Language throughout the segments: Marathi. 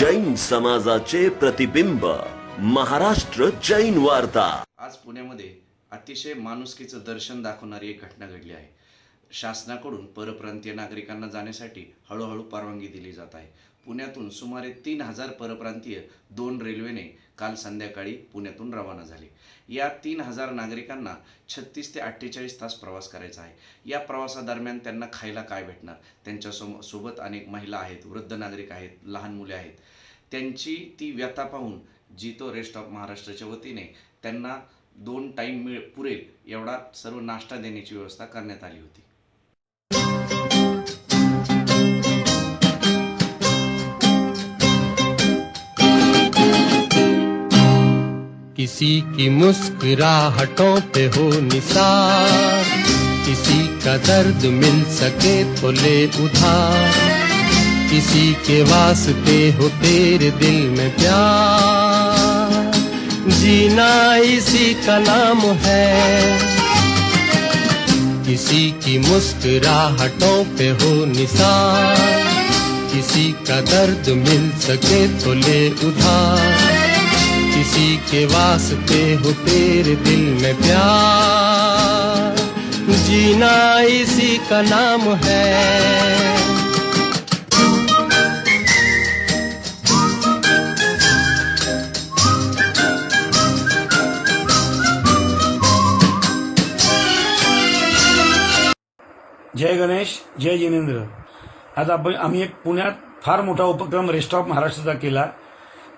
जैन समाजाचे प्रतिबिंब. महाराष्ट्र जैन वार्ता. आज पुण्यामध्ये अतिशय माणुसकीचं दर्शन दाखवणारी एक घटना घडली आहे. शासनाकडून परप्रांतीय नागरिकांना जाण्यासाठी हळूहळू परवानगी दिली जात आहे. पुण्यातून सुमारे तीन हजार परप्रांतीय दोन रेल्वेने काल संध्याकाळी पुण्यातून रवाना झाले. या तीन हजार नागरिकांना छत्तीस ते अठ्ठेचाळीस तास प्रवास करायचा आहे. या प्रवासादरम्यान त्यांना खायला काय भेटणार? त्यांच्यासोबत सोबत अनेक महिला आहेत वृद्ध नागरिक आहेत लहान मुले आहेत. त्यांची ती व्यथा पाहून जितो रेस्ट ऑफ महाराष्ट्राच्या वतीने त्यांना दोन टाईम मिळ पुरेल एवढा सर्व नाश्ता देण्याची व्यवस्था करण्यात आली होती. किसी की मुस्कुराहटों पे हो निसार। किसी का दर्द मिल सके तो ले उधार। किसी के वास्ते हो तेरे दिल में प्यार। जीना इसी का नाम है। किसी की मुस्कुराहटों पे हो निसार। किसी का दर्द मिल सके तो ले उधार। किसी के वास्ते हो तेरे दिल में प्यार। जीना इसी का नाम है। जय गणेश जय जिनेंद्र. आज आपण आम्ही एक पुण्यात फार मोठा उपक्रम रेस्ट ऑफ महाराष्ट्राचा केला.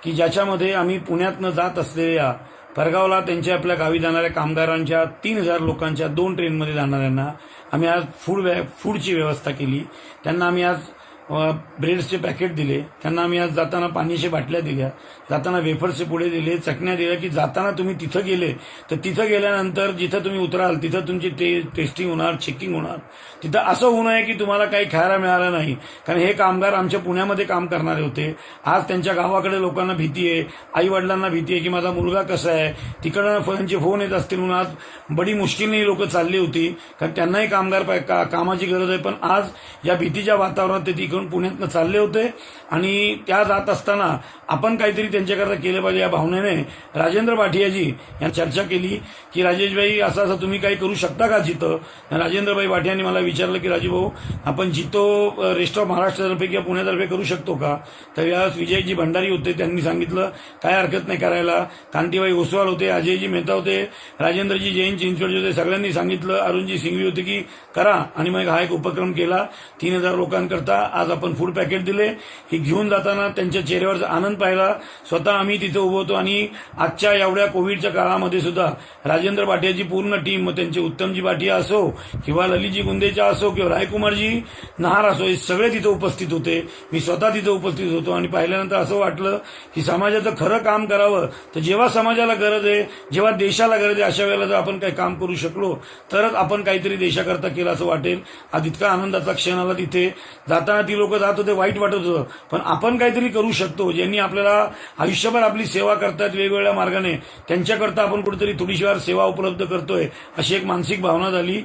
की ज्याच्यामध्ये आम्ही पुण्यातनं जात असलेल्या परगावला त्यांच्या आपल्या गावी जाणाऱ्या कामगारांच्या तीन हजार लोकांच्या दोन ट्रेनमध्ये जाणाऱ्यांना आम्ही आज फूड फूडची व्यवस्था केली. त्यांना आम्ही आज ब्रेडचे ब्रेड्सचे पॅकेट दिले. त्यांना आम्ही आज जाताना पाण्याच्या बाटल्या दिल्या. जाताना वेफर्सचे पुढे दिले. चटण्या दिल्या की जाताना तुम्ही तिथं गेले. तर तिथं गेल्यानंतर जिथं तुम्ही उतराल तिथं तुमची ते टेस्टिंग होणार चेकिंग होणार. तिथं असं होऊ नये की तुम्हाला काही खायला मिळालं नाही. कारण हे कामगार आमच्या पुण्यामध्ये काम करणारे होते. आज त्यांच्या गावाकडे लोकांना भीती आहे. आई वडिलांना भीती आहे की माझा मुलगा कसा आहे? तिकडं त्यांचे फोन येत असतील म्हणून आज बडी मुश्किलने लोक चालली होती. कारण त्यांनाही कामगार पाय- का- कामाची गरज आहे. पण आज या भीतीच्या वातावरणात ते तिकडून पुण्यातनं चालले होते. आणि त्या जात असताना आपण काहीतरी त्यांच्याकरता केलं पाहिजे या भावनेने राजेंद्र भाटियाजी यांनी चर्चा केली की राजेशभाई असं असं तुम्ही काही करू शकता का जिथं? राजेंद्रभाई भाटियांनी मला विचारलं की राजूभाऊ आपण जितो रेस्ट ऑफ महाराष्ट्रातर्फे किंवा पुण्यातर्फे करू शकतो का? तर यावेळेस विजयजी भंडारी होते त्यांनी सांगितलं काय हरकत नाही करायला. कांतीबाई ओसवाल होते अजयजी मेहता होते राजेंद्रजी जैन चिंचवडजी होते सगळ्यांनी सांगितलं. अरुणजी सिंघवी होते की करा. आणि मग हा एक उपक्रम केला तीन हजार लोकांकरता. आज आपण फूड पॅकेट दिले. हे घेऊन जाताना त्यांच्या चेहऱ्यावरचा आनंद पाहिला. स्वतः आम्ही तिथे उभं होतो आणि आजच्या एवढ्या कोविडच्या काळामध्ये सुद्धा राजेंद्र भाटियाची पूर्ण टीम मग त्यांचे उत्तमजी भाटिया असो किंवा ललितजी गुंदेचा असो किंवा रायकुमारजी नहार असो हे सगळे तिथे उपस्थित होते. मी स्वतः तिथे उपस्थित होतो आणि पाहिल्यानंतर असं वाटलं की समाजाचं खरं काम करावं. तर जेव्हा समाजाला गरज आहे जेव्हा देशाला गरज आहे अशा वेळेला जर आपण काही काम करू शकलो तरच आपण काहीतरी देशाकरता केलं असं वाटेल. आज इतका आनंदाचा क्षण आला तिथे. जाताना ती लोक जात होते वाईट वाटत होतं. पण आपण काहीतरी करू शकतो. ज्यांनी आपल्याला आयुष्यभर आपली सेवा करतात वेगवेगळ्या मार्गाने त्यांच्याकरता आपण कुठेतरी थोडीशी सेवा उपलब्ध करतोय अशी एक मानसिक भावना झाली.